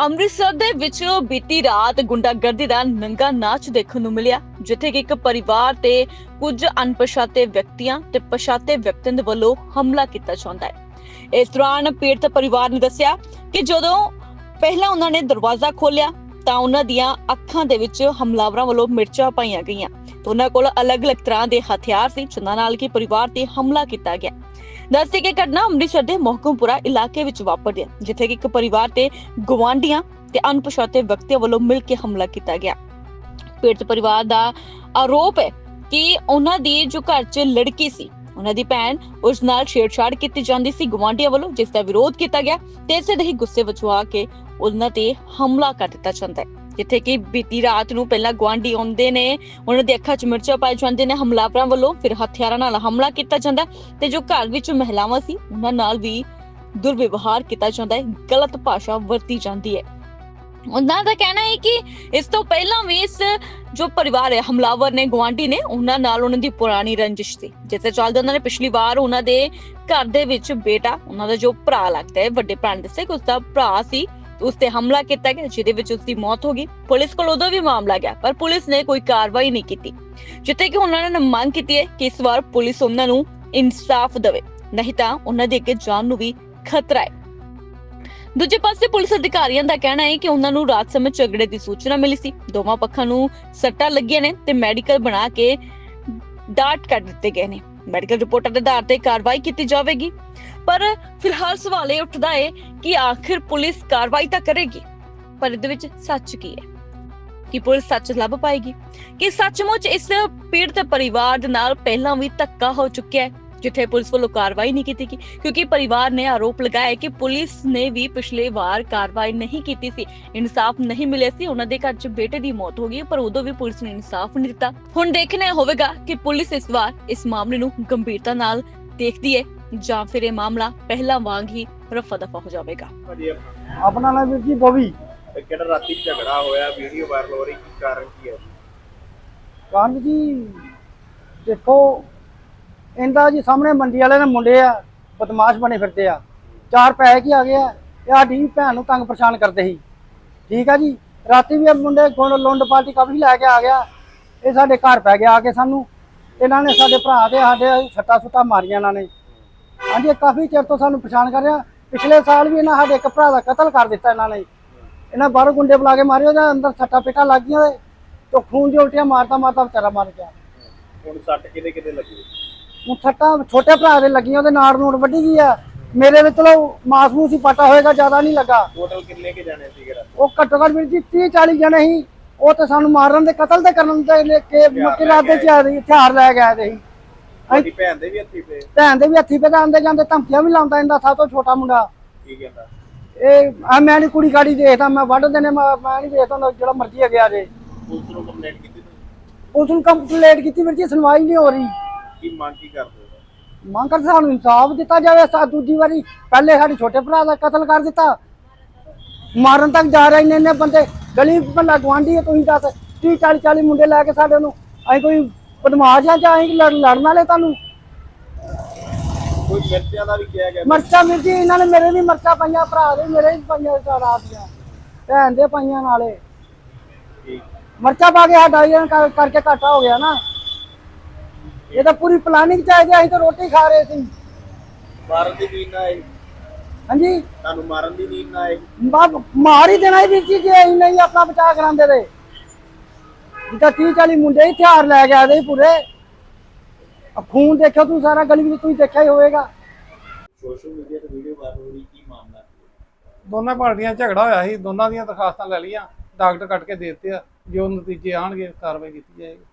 ਅੰਮ੍ਰਿਤਸਰ ਦੇ ਵਿੱਚ ਬੀਤੀ ਰਾਤ ਗੁੰਡਾਗਰਦੀ ਦਾ ਨੰਗਾ ਨਾਚ ਦੇਖਣ ਨੂੰ ਮਿਲਿਆ, ਜਿੱਥੇ ਕਿ ਇੱਕ ਪਰਿਵਾਰ ਤੇ ਕੁਝ ਅਣਪਛਾਤੇ ਵਿਅਕਤੀਆਂ ਤੇ ਪਛਾਤੇ ਵਿਅਕਤੀਆਂ ਦੇ ਵੱਲੋਂ ਹਮਲਾ ਕੀਤਾ ਜਾਂਦਾ ਹੈ। ਇਸ ਦੌਰਾਨ ਪੀੜਤ ਪਰਿਵਾਰ ਨੇ ਦੱਸਿਆ ਕਿ ਜਦੋਂ ਪਹਿਲਾਂ ਉਹਨਾਂ ਨੇ ਦਰਵਾਜ਼ਾ ਖੋਲ੍ਹਿਆ, ਤਾਂ ਉਹਨਾਂ ਦੀਆਂ ਅੱਖਾਂ ਦੇ ਵਿੱਚ ਹਮਲਾਵਰਾਂ ਵੱਲੋਂ ਮਿਰਚਾਂ ਪਾਈਆਂ ਗਈਆਂ। ਤੇ ਉਹਨਾਂ ਕੋਲ ਅਲੱਗ-ਅਲੱਗ ਤਰ੍ਹਾਂ ਦੇ ਹਥਿਆਰ ਸੀ, ਜਿਨ੍ਹਾਂ ਨਾਲ ਕਿ ਪਰਿਵਾਰ ਤੇ ਹਮਲਾ ਕੀਤਾ ਗਿਆ। ਦੱਸਦੇ ਕਿ ਘਟਨਾ ਅੰਮ੍ਰਿਤਸਰ ਦੇ ਮੋਹਕਮਪੁਰਾ ਇਲਾਕੇ ਵਿੱਚ ਵਾਪਰੀ ਹੈ, ਜਿੱਥੇ ਕਿ ਇੱਕ ਪਰਿਵਾਰ ਤੇ ਗਵਾਂਢੀਆਂ ਤੇ ਅਣਪਛਾਤੇ ਵਿਅਕਤੀਆਂ ਵੱਲੋਂ ਮਿਲ ਕੇ ਹਮਲਾ ਕੀਤਾ ਗਿਆ। ਪੀੜਤ ਪਰਿਵਾਰ ਦਾ ਆਰੋਪ ਹੈ ਕਿ ਉਹਨਾਂ ਦੀ ਜੋ ਘਰ 'ਚ ਲੜਕੀ ਸੀ, ਉਹਨਾਂ ਦੀ ਭੈਣ ਉਸ ਨਾਲ ਛੇੜਛਾੜ ਕੀਤੀ ਜਾਂਦੀ ਸੀ ਗਵਾਂਢੀਆਂ ਵੱਲੋਂ, ਜਿਸ ਦਾ ਵਿਰੋਧ ਕੀਤਾ ਗਿਆ ਤੇ ਇਸੇ ਦੇ ਹੀ ਗੁੱਸੇ ਵਿੱਚ ਆ ਕੇ ਉਹਨਾਂ ਤੇ ਹਮਲਾ ਕਰ ਦਿੱਤਾ ਜਾਂਦਾ ਹੈ। ਜਿੱਥੇ ਕਿ ਬੀਤੀ ਰਾਤ ਨੂੰ ਪਹਿਲਾਂ ਗਵਾਂਢੀ ਆਉਂਦੇ ਨੇ, ਉਹਨਾਂ ਦੀ ਅੱਖਾਂ 'ਚ ਮਿਰਚਾਂ ਪਾਈ ਜਾਂਦੇ ਨੇ, ਹਮਲਾਵਰਾਂ ਵੱਲੋਂ ਫਿਰ ਹਥਿਆਰਾਂ ਨਾਲ ਹਮਲਾ ਕੀਤਾ ਜਾਂਦਾ ਤੇ ਜੋ ਘਰ ਵਿੱਚ ਮਹਿਲਾਵਾਂ ਸੀ, ਉਹਨਾਂ ਨਾਲ ਵੀ ਦੁਰਵਿਵਹਾਰ ਕੀਤਾ ਜਾਂਦਾ ਹੈ, ਗਲਤ ਭਾਸ਼ਾ ਵਰਤੀ ਜਾਂਦੀ ਹੈ। ਉਹਨਾਂ ਦਾ ਕਹਿਣਾ ਹੈ ਕਿ ਇਸ ਤੋਂ ਪਹਿਲਾਂ ਵੀ ਇਸ ਜੋ ਪਰਿਵਾਰ ਹੈ, ਹਮਲਾਵਰ ਨੇ ਗਵਾਂਢੀ ਨੇ, ਉਹਨਾਂ ਨਾਲ ਉਹਨਾਂ ਦੀ ਪੁਰਾਣੀ ਰੰਜਿਸ਼ ਸੀ, ਜਿਸ ਦੇ ਚੱਲਦੇ ਉਹਨਾਂ ਨੇ ਪਿਛਲੀ ਵਾਰ ਉਹਨਾਂ ਦੇ ਘਰ ਦੇ ਵਿੱਚ ਬੇਟਾ, ਉਹਨਾਂ ਦਾ ਜੋ ਭਰਾ ਲੱਗਦਾ ਹੈ, ਵੱਡੇ ਭਰਾ ਨੇ ਦੱਸਿਆ ਕਿ ਉਸ ਦਾ ਭਰਾ ਸੀ ਉਸ ਤੇ ਹਮਲਾ ਕੀਤਾ ਗਿਆ, ਜਿਹਦੇ ਵਿੱਚ ਉਸ ਦੀ ਮੌਤ ਹੋ ਗਈ। ਪੁਲਿਸ ਕੋਲ ਉਦੋਂ ਵੀ ਮਾਮਲਾ ਗਿਆ, ਪਰ ਪੁਲਿਸ ਨੇ ਕੋਈ ਕਾਰਵਾਈ ਨਹੀਂ ਕੀਤੀ। ਜਿੱਥੇ ਕਿ ਉਹਨਾਂ ਨੇ ਮੰਗ ਕੀਤੀ ਹੈ ਕਿ ਇਸ ਵਾਰ ਪੁਲਿਸ ਉਹਨਾਂ ਨੂੰ ਇਨਸਾਫ ਦੇਵੇ, ਨਹੀਂ ਤਾਂ ਉਹਨਾਂ ਦੇ ਅੱਗੇ ਜਾਨ ਨੂੰ ਵੀ ਖਤਰਾ ਹੈ। ਦੂਜੇ ਪਾਸੇ ਪੁਲਿਸ ਅਧਿਕਾਰੀਆਂ ਦਾ ਕਹਿਣਾ ਹੈ ਕਿ ਉਹਨਾਂ ਨੂੰ ਰਾਤ ਸਮੇਂ ਝਗੜੇ ਦੀ ਸੂਚਨਾ ਮਿਲੀ ਸੀ। ਦੋਵਾਂ ਪੱਖਾਂ ਨੂੰ ਸੱਟਾਂ ਲੱਗੀਆਂ ਨੇ ਤੇ ਮੈਡੀਕਲ ਬਣਾ ਕੇ ਡਾਟ ਕੱਢ ਦਿੱਤੇ ਗਏ ਨੇ। ਮੈਡੀਕਲ ਰਿਪੋਰਟਾਂ ਦੇ ਆਧਾਰ ਤੇ ਕਾਰਵਾਈ ਕੀਤੀ ਜਾਵੇਗੀ। ਪਰ ਫਿਲਹਾਲ ਸਵਾਲ ਇਹ ਉੱਠਦਾ ਹੈ ਕਿ ਆਖਿਰ ਪੁਲਿਸ ਕਾਰਵਾਈ ਤਾਂ ਕਰੇਗੀ, ਪਰ ਇਹਦੇ ਵਿੱਚ ਸੱਚ ਕੀ ਹੈ? ਕਿ ਪੁਲਿਸ ਸੱਚ ਲੱਭ ਪਾਏਗੀ? ਕਿ ਸੱਚਮੁੱਚ ਇਸ ਪੀੜਤ ਪਰਿਵਾਰ ਦੇ ਨਾਲ ਪਹਿਲਾਂ ਵੀ ਧੱਕਾ ਹੋ ਚੁੱਕਿਆ ਹੈ, ਜਿੱਥੇ ਪੁਲਿਸ ਵੱਲੋਂ ਕਾਰਵਾਈ ਨਹੀਂ ਕੀਤੀ ਗਈ? ਕਿਉਂਕਿ ਪਰਿਵਾਰ ਨੇ ਆਰੋਪ ਲਗਾਇਆ ਕਿ ਪੁਲਿਸ ਨੇ ਵੀ ਪਿਛਲੇ ਵਾਰ ਕਾਰਵਾਈ ਨਹੀਂ ਕੀਤੀ ਸੀ। ਇਨਸਾਫ ਨਹੀਂ ਮਿਲਿਆ ਸੀ, ਉਹਨਾਂ ਦੇ ਘਰ 'ਚ ਬੇਟੇ ਦੀ ਮੌਤ ਹੋ ਗਈ, ਪਰ ਉਦੋਂ ਵੀ ਪੁਲਿਸ ਨੇ ਇਨਸਾਫ ਨਹੀਂ ਦਿੱਤਾ। ਹੁਣ ਦੇਖਣਾ ਹੋਵੇਗਾ ਕਿ ਪੁਲਿਸ ਇਸ ਵਾਰ ਇਸ ਮਾਮਲੇ ਨੂੰ ਗੰਭੀਰਤਾ ਨਾਲ ਦੇਖਦੀ ਹੈ ਜਾਂ ਫਿਰ ਇਹ ਮਾਮਲਾ ਪਹਿਲਾਂ ਵਾਂਗ ਹੀ ਰਫਾ ਦਫਾ ਹੋ ਜਾਵੇਗਾ। ਆਪਣਾ ਨਾਮ ਵੀਰ ਜੀ ਬੋਵੀ। ਤੇ ਕਿਹੜਾ ਰਾਤੀ ਝਗੜਾ ਹੋਇਆ ਵੀਡੀਓ ਵਾਇਰਲ ਹੋ ਰਹੀ ਕੀ ਕਾਰਨ ਕੀ ਹੈ? ਕੰਨ ਜੀ ਦੇਖੋ ਇਹਦਾ ਜੀ ਸਾਹਮਣੇ ਮੰਡੀ ਵਾਲੇ ਨੇ ਮੁੰਡੇ ਆ ਬਦਮਾਸ਼ ਬਣੇ ਫਿਰਦੇ ਆ। ਚਾਰ ਪੈਸੇ ਕੀ ਆ ਗਏ ਆ ਇਹ ਸਾਡੀ ਭੈਣ ਨੂੰ ਤੰਗ ਪਰੇਸ਼ਾਨ ਕਰਦੇ ਸੀ। ਠੀਕ ਆ ਜੀ ਰਾਤੀ ਵੀ ਇਹ ਮੁੰਡੇ ਕੋਲ ਲੁੰਡ ਪਾਰਟੀ ਕਾਫੀ ਲੈ ਕੇ ਆ ਗਿਆ। ਇਹ ਸਾਡੇ ਘਰ ਪੈ ਗਿਆ ਆ ਕੇ ਸਾਨੂੰ। ਇਹਨਾਂ ਨੇ ਸਾਡੇ ਭਰਾ ਦੇ ਸਾਡੇ ਸੱਟਾ ਸੁੱਟਾਂ ਮਾਰੀਆਂ ਇਹਨਾਂ ਨੇ। ਹਾਂਜੀ ਇਹ ਕਾਫੀ ਚਿਰ ਤੋਂ ਸਾਨੂੰ ਪਛਾਣ ਕਰ ਰਿਹਾ। ਪਿਛਲੇ ਸਾਲ ਵੀ ਇਹਨਾਂ ਸਾਡੇ ਇੱਕ ਭਰਾ ਦਾ ਕਤਲ ਕਰ ਦਿੱਤਾ ਇਹਨਾਂ ਨੇ। ਇਹਨਾਂ ਬਾਹਰੋਂ ਗੁੰਡੇ ਬੁਲਾ ਕੇ ਮਾਰੇ ਉਹਦੇ ਅੰਦਰ ਸੱਟਾ ਪੇਟਾ ਲੱਗ ਗਈਆਂ ਤੋਂ ਖੂਨ ਦੀ ਉਲਟੀਆਂ ਮਾਰਦਾ ਮਾਰਦਾ ਵਿਚਾਰਾ ਮਰ ਗਿਆ। ਹੁਣ ਸੱਟ ਕਿਹਦੇ ਕਿਹਦੇ ਲੱਗੀ? ਹੁਣ ਸੱਟਾਂ ਛੋਟੇ ਭਰਾ ਦੇ ਲੱਗੀਆਂ ਉਹਦੇ ਨਾੜ ਨੂੜ ਵੱਢੀ ਗਈ ਆ। ਮੇਰੇ ਵਿੱਚ ਚਲੋ ਮਾਸ ਮੂਸ ਹੀ ਪਟਾ ਹੋਏਗਾ ਜ਼ਿਆਦਾ ਨਹੀਂ ਲੱਗਾ। ਟੋਟਲ ਕਿੰਨੇ ਕੇ ਜਾਣੇ ਸੀਗੇ ਰਾਤੀ? ਉਹ ਘੱਟੋ ਘੱਟ ਵੀਰ ਜੀ 30 40 ਜਣੇ ਸੀ। ਉਹ ਤੇ ਸਾਨੂੰ ਮਾਰਨ ਦੇ ਕਤਲ ਤੇ ਕਰਨ ਦੇ ਲੈ ਕੇ ਮੱਕੇ ਰਾਦੇ ਚ ਆ ਰਹੀ ਹਥਿਆਰ ਲੈ ਗਏ ਤੇ ਸੀ। ਤੁਹਾਡੀ ਭੈਣ ਦੇ ਵੀ ਹੱਥੀ ਪਏ? ਭੈਣ ਦੇ ਵੀ ਹੱਥੀ ਪੇ ਆਉਂਦੇ ਜਾਂਦੇ ਧਮਕੀਆਂ ਵੀ ਲਾਉਂਦਾ ਇਹਦਾ ਸਭ ਤੋਂ ਛੋਟਾ ਮੁੰਡਾ। ਕੀ ਕਹਿੰਦਾ? ਇਹ ਆ ਮੈਂ ਨਹੀਂ ਕੁੜੀ ਕਾੜੀ ਦੇਖਦਾ ਮੈਂ ਵੱਢ ਦੇਣੇ ਮੈਂ ਨਹੀਂ ਵੇਖਦਾ ਜਿਹੜਾ ਮਰਜ਼ੀ ਆ ਗਿਆ ਜੇ ਪੁਲਿਸ ਨੂੰ ਕੰਪਲੇਂਟ ਕੀਤੀ ਤੁਸੀਂ? ਉਸ ਨੂੰ ਕੰਪਲੀਟ ਕੀਤੀ ਵੀਰ ਜੀ ਸੁਣਵਾਈ ਨਹੀਂ ਹੋ ਰਹੀ। ਕੀ ਮੰਗ ਕੀ ਕਰਦੇ ਮੰਗ ਕਰ ਸਾਨੂੰ ਇਨਸਾਫ ਦਿੱਤਾ ਜਾਵੇ ਸਾ ਦੂਜੀ ਵਾਰੀ ਪਹਿਲੇ ਸਾਡੇ ਛੋਟੇ ਭਰਾ ਦਾ ਕਤਲ ਕਰ ਦਿੱਤਾ। ਮਾਰਨ ਤੱਕ ਜਾ ਰਹੇ ਇੰਨੇ ਇੰਨੇ ਬੰਦੇ ਗਲੀ ਮਹੱਲਾ ਗੁਆਂਢੀ ਹੈ ਤੁਸੀਂ ਦੱਸ 30 40 40 ਮੁੰਡੇ ਲੈ ਕੇ ਸਾਡੇ ਨੂੰ ਅਸੀਂ ਕੋਈ ਬਦਮਾਸ਼ ਆ ਜਾਂ ਅਸੀਂ ਲੜ- ਲੜਨ ਵਾਲੇ ਤੁਹਾਨੂੰ? ਕੋਈ ਮਿਰਚਿਆਂ ਦਾ ਵੀ ਕਿਹਾ ਗਿਆ। ਮਰਚਾ ਵੀਰ ਜੀ ਇਹਨਾਂ ਨੇ ਮੇਰੇ ਵੀ ਮਰਚਾ ਪਾਈਆਂ ਭਰਾ ਦੇ ਮੇਰੇ ਵੀ ਪਾਈਆਂ ਇਸ ਰਾਤ ਦੀਆਂ। ਭੈਣ ਦੇ ਪਾਈਆਂ ਨਾਲੇ। ਮਰਚਾ ਪਾ ਕੇ ਸਾਡਾ ਇਹ ਕਰ- ਕਰਕੇ ਘਾਟਾ ਹੋ ਗਿਆ ਨਾ। ਇਹ ਤਾਂ ਪੂਰੀ ਪਲਾਨਿੰਗ ਚਾਹੀਦੀ ਅਸੀਂ ਤਾਂ ਰੋਟੀ ਖਾ ਰਹੇ ਸੀ। ਮਾਰਨ ਦੀ ਨੀਂਦ ਨਾ ਆਈ ਹਾਂਜੀ? ਤੁਹਾਨੂੰ ਮਾਰਨ ਦੀ ਨੀਂਦ ਨਾ ਆਈ ਮਾਰ ਹੀ ਦੇਣਾ ਹੀ ਵੀਰ ਜੀ ਜੇ ਨਹੀਂ ਆਪਣਾ ਬਚਾਅ ਕਰਾਂਦੇ ਤੇ। ਜਿੱਦਾਂ 30 40 ਮੁੰਡੇ ਹੀ ਹਥਿਆਰ ਲੈ ਕੇ ਆਦੇ ਪੂਰੇ। ਆ ਖੂਨ ਦੇਖਿਓ ਤੂੰ ਸਾਰਾ ਗਲੀ ਵਿੱਚ ਤੁਸੀਂ ਦੇਖਿਆ ਹੀ ਹੋਵੇਗਾ। ਸੋਸ਼ਲ ਮੀਡੀਆ ਤੇ ਵੀਡੀਓ ਵਾਇਰਲ ਹੋ ਰਹੀ ਕੀ ਮਾਮਲਾ ਦੋਨਾਂ ਪਾਰਟੀਆਂ ਝਗੜਾ ਹੋਇਆ ਸੀ ਦੋਨਾਂ ਦੀਆਂ ਦਰਖਾਸਤਾਂ ਲੈ ਲਈਆਂ ਡਾਕਟਰ ਕੱਟ ਕੇ ਦੇ ਦਿੱਤੇ ਆ ਜੋ ਨਤੀਜੇ ਆਣਗੇ ਕਾਰਵਾਈ ਕੀਤੀ ਜਾਏਗੀ।